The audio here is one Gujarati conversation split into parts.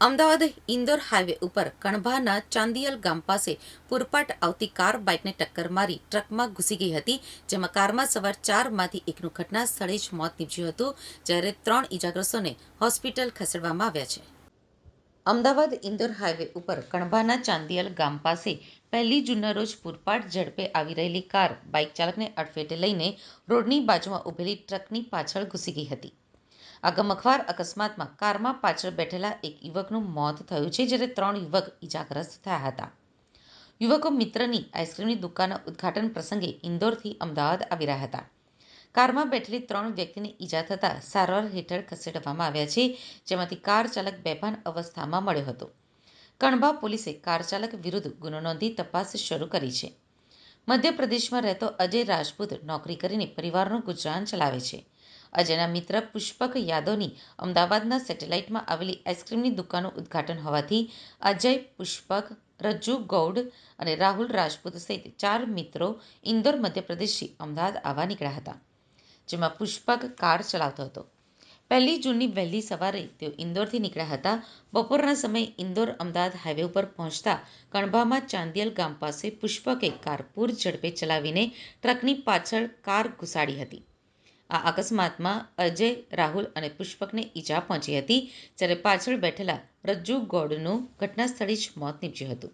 અમદાવાદ ઇન્દોર હાઈવે ઉપર કણભાના ચાંદિયલ ગામ પાસે પૂરપાટ આવતી કાર બાઇકને ટક્કર મારી ટ્રકમાં ઘૂસી ગઈ હતી, જેમાં કારમાં સવાર ચારમાંથી એકનું ઘટના સ્થળે જ મોત નીપજ્યું હતું, જ્યારે ત્રણ ઇજાગ્રસ્તોને હોસ્પિટલ ખસેડવામાં આવ્યા છે. અમદાવાદ ઇન્દોર હાઈવે ઉપર કણભાના ચાંદિયલ ગામ પાસે પહેલી જૂનના રોજ પૂરપાટ ઝડપે આવી રહેલી કાર બાઇક ચાલકને અડફેટે લઈને રોડની બાજુમાં ઊભેલી ટ્રકની પાછળ ઘૂસી ગઈ હતી. આ ગમખ્વાર અકસ્માતમાં કારમાં પાછળ બેઠેલા એક યુવકનું મોત થયું છે, જ્યારે ત્રણ યુવક ઇજાગ્રસ્ત થયા હતા. યુવકો મિત્રની આઈસ્ક્રીમની દુકાનના ઉદ્ઘાટન પ્રસંગે ઇન્દોરથી અમદાવાદ આવી રહ્યા હતા. કારમાં બેઠેલી ત્રણ વ્યક્તિને ઈજા થતાં સારવાર હેઠળ ખસેડવામાં આવ્યા છે, જેમાંથી કાર ચાલક બેભાન અવસ્થામાં મળ્યો હતો. કણભા પોલીસે કાર ચાલક વિરુદ્ધ ગુનો નોંધી તપાસ શરૂ કરી છે. મધ્યપ્રદેશમાં રહેતો અજય રાજપૂત નોકરી કરીને પરિવારનું ગુજરાન ચલાવે છે. અજયના મિત્ર પુષ્પક યાદવની અમદાવાદના સેટેલાઇટમાં આવેલી આઈસ્ક્રીમની દુકાનનું ઉદ્ઘાટન હોવાથી અજય, પુષ્પક રજ્જુ ગૌડ અને રાહુલ રાજપૂત સહિત ચાર મિત્રો ઇન્દોર મધ્યપ્રદેશથી અમદાવાદ આવવા નીકળ્યા હતા, જેમાં પુષ્પક કાર ચલાવતો હતો. પહેલી જૂનની વહેલી સવારે તેઓ ઇન્દોરથી નીકળ્યા હતા. બપોરના સમયે ઇન્દોર અમદાવાદ હાઈવે ઉપર પહોંચતા કણભામાં ચાંદિયલ ગામ પાસે પુષ્પકે કાર પૂર ઝડપે ચલાવીને ટ્રકની પાછળ કાર ઘુસાડી હતી. આ અકસ્માતમાં અજય, રાહુલ અને પુષ્પકને ઈજા પહોંચી હતી, જ્યારે પાછળ બેઠેલા રજ્જુ ગોડનું ઘટનાસ્થળે જ મોત નીપજ્યું હતું.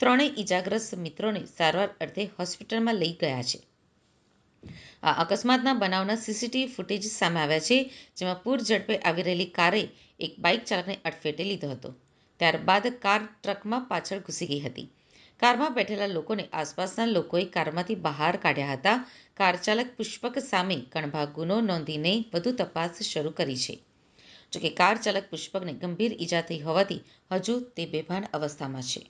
ત્રણેય ઈજાગ્રસ્ત મિત્રોને સારવાર અર્થે હોસ્પિટલમાં લઈ ગયા છે. આ અકસ્માતના બનાવના સીસીટીવી ફૂટેજ સામે આવ્યા છે, જેમાં પૂર ઝડપે આવી રહેલી કારે એક બાઇક ચાલકને અડફેટે લીધો હતો. ત્યારબાદ કાર ટ્રકમાં પાછળ ઘૂસી ગઈ હતી. કારમાં બેઠેલા લોકોને આસપાસના લોકોએ કારમાંથી બહાર કાઢ્યા હતા. કાર ચાલક પુષ્પક સામે કણભા ગુનો નોંધીને વધુ તપાસ શરૂ કરી છે. જોકે કાર ચાલક પુષ્પકને ગંભીર ઈજા થઈ હોવાથી હજુ તે બેભાન અવસ્થામાં છે.